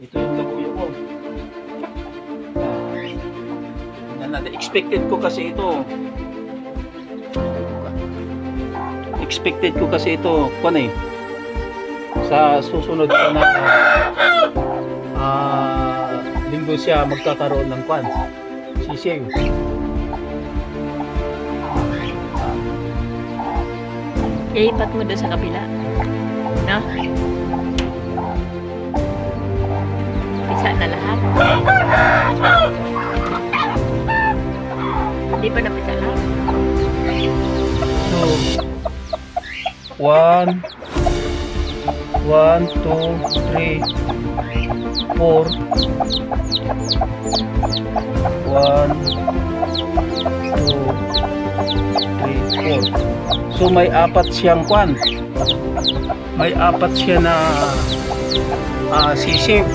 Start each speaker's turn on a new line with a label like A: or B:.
A: Ito yung labuyo ko. Ah, tingnan natin. Expected ko kasi ito. Expected ko kasi ito. Kung eh. Sa susunod pa na ah, linggo siya magkakaroon ng kwan. Sisiw.
B: Iipat mo doon sa kabila. No? Pisa na lahat. Hindi pa napisa lahat.
A: So, one, one, two, three, four, one, two, three, four. So may apat siyang kwan. May apat siya na ah, sisig.